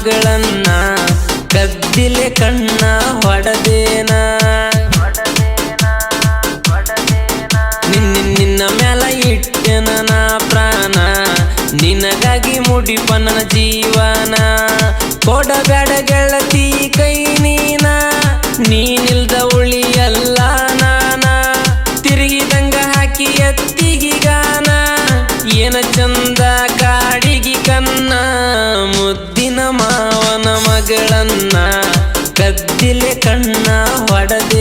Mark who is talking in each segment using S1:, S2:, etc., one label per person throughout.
S1: ಮಗಳನ್ನ ಕದ್ದಿಲೆ ಕಣ್ಣ ಹೊಡೆದೇನ? ನಿನ್ನ ನಿನ್ನ ಮ್ಯಾಲ ಇಟ್ಟೆನ ನಾ ಪ್ರಾಣ? ನಿನಗಾಗಿ ಮುಡಿಪ ನನ್ನ ಜೀವನ. ಕೊಡಬೇಡ ಗೆಳತಿ ಮಾವನ ಮಗಳನ್ನ ಕದ್ದಿಲೆ ಕಣ್ಣ ಹೊಡೆದೇನ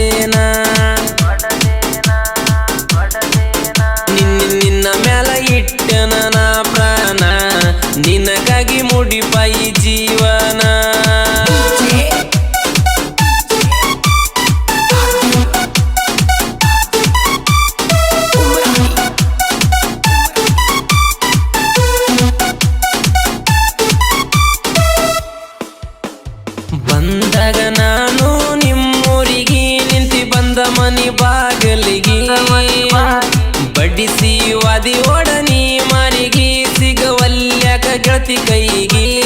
S1: ಮನಿ ಬಾಗಲಿಗೆ. ಬಡಿಸಿ ವಾದಿ ಓಡನಿ ಮಾರಿಗೆ ಸಿಗವಲ್ಯಕ ಗೆಳತಿ ಕೈಗೆ.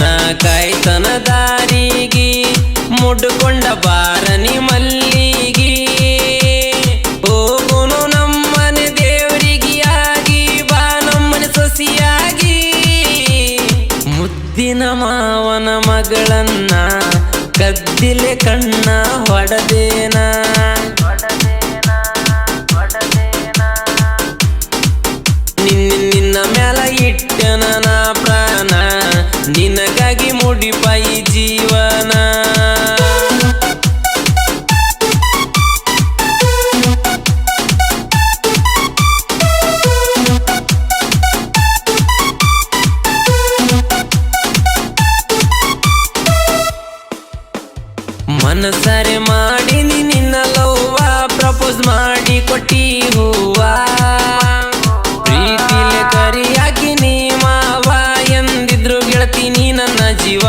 S1: ನಾ ಕಾಯ್ತನ ದಾರಿಗೆ. ಮುಡ್ಕೊಂಡ ಬಾರನಿ ಮಲ್ಲಿಗೆ. ಹೋಗುನು ನಮ್ಮನೆ ದೇವರಿಗೆ ಆಗಿ ಬಾ ನಮ್ಮನೆ ಸೊಸಿಯಾಗಿ. ಮುದ್ದಿನ ಮಾವನ ಮಗಳನ್ನ ಕದ್ದಿಲೆ ಕಣ್ಣ ಹೊಡೆದೇನ? ನಿನ್ನ ನಿನ್ನ ಮ್ಯಾಲ ಇಟ್ಟನ ನಾ ಪ್ರಾಣ? ನಿನಗಾಗಿ ಮನಸರೆ ಮಾಡಿ ನಿನ್ನ ಲವ್ವ ಪ್ರಪೋಸ್ ಮಾಡಿ ಕೊಟ್ಟಿ ಹೂವ. ಪ್ರೀತಿಲೆ ಕರಿಯಾಗಿ ನೀ ಮಾವ, ಎಂದಿದ್ರು ಗೆಳತಿ ನೀ ನನ್ನ ಜೀವ.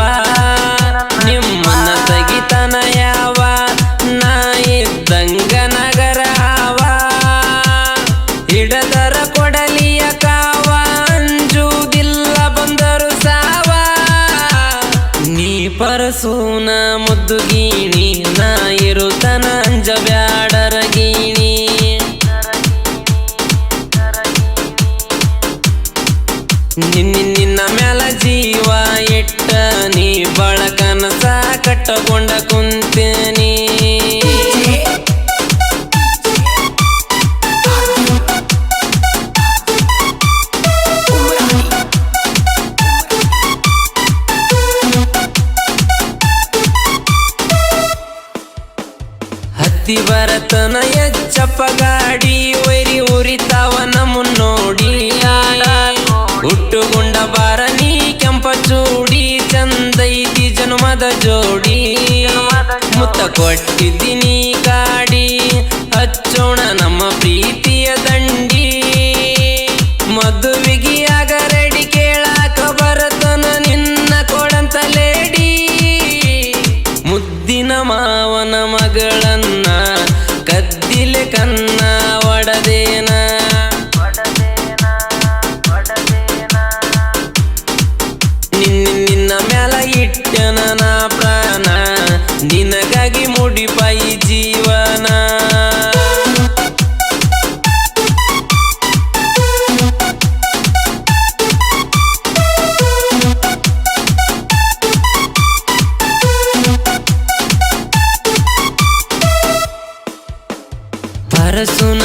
S1: ನಿನ್ನ ಮ್ಯಾಲ ಜೀವ ಇಟ್ಟ ನೀ ಬಳಕನಸ ಕಟ್ಟಕೊಂಡ ಕುಂತೀನಿ. ಹತ್ತಿ ಬರತನ ಎಚ್ಚಪ್ಪ ಗಾಡಿ ಒರಿ ಉರಿತಾವನ ಹುಟ್ಟುಗುಂಡ ಬಾರ ನೀ ಕೆಂಪ ಚೂಡಿ ಚಂದೈತಿ ಜನ್ಮದ ಜೋಡಿ. ಮುತ್ತ ಕೊಟ್ಟಿದ್ದೀನಿ ಗಾಡಿ ಹಚ್ಚೋಣ ನಮ್ಮ ಪ್ರೀತಿಯ ದಂಡಿ. ಮದುವಿಗಿಯಾಗ ರೆಡಿ ಕೇಳಾಕ ಬರತನ ನಿನ್ನ ಕೊಡಂತ ಲೇಡಿ ಮುದ್ದಿನ ಮಾವನ ಮಗಳನ್ನ ಕದ್ದಿಲೆ ಕನ್ನ ಪ್ರಾಣ. ನಿನಗಾಗಿ ಮುಡಿಪಾಯಿ ಜೀವನ. ಪರಸುನ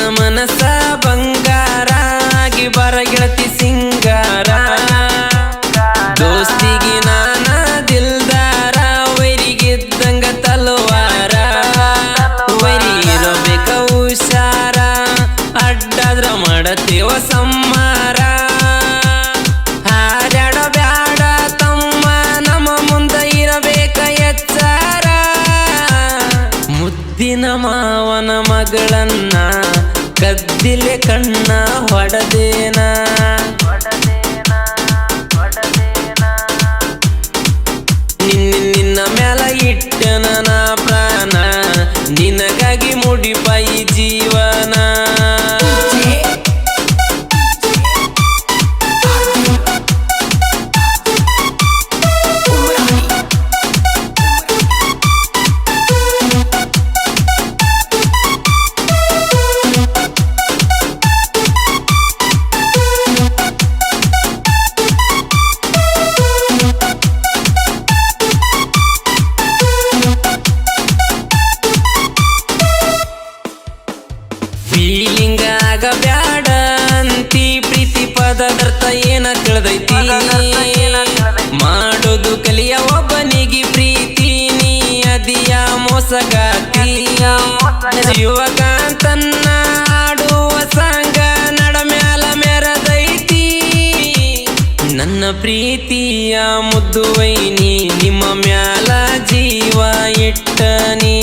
S1: ಮಾಡತೇವ ಸಂಹಾರ. ಹಾರ್ಯಾಡ ಬ್ಯಾಡ ತಮ್ಮ, ನಮ್ಮ ಮುಂದ ಇರಬೇಕ ಎಚ್ಚಾರ. ಮುದ್ದಿನ ಮಾವನ ಮಗಳನ್ನ ಕದ್ದಿಲೆ ಕಣ್ಣ ಹೊಡೆದೇನ. ಮನ್ಯಾಗ ಬ್ಯಾಡ ಅಂತಿ ಪ್ರೀತಿ ಪದದರ್ಥ ಏನ ತಿಳಿದೈತಿ ಮಾಡೋದು ಕಲಿಯ ಒಬ್ಬನಿಗೆ ಪ್ರೀತಿ ನೀ ಅದಿಯ ಮೋಸಗಾತಿ. ಯುವಕ ಆಡುವ ಸಂಗ ನಡಮ್ಯಾಲ ಮೆರದೈತಿ ನನ್ನ ಪ್ರೀತಿಯ ಮುದ್ದುವೈನಿ ನಿಮ್ಮ ಮ್ಯಾಲ ಜೀವ ಇಟ್ಟನಿ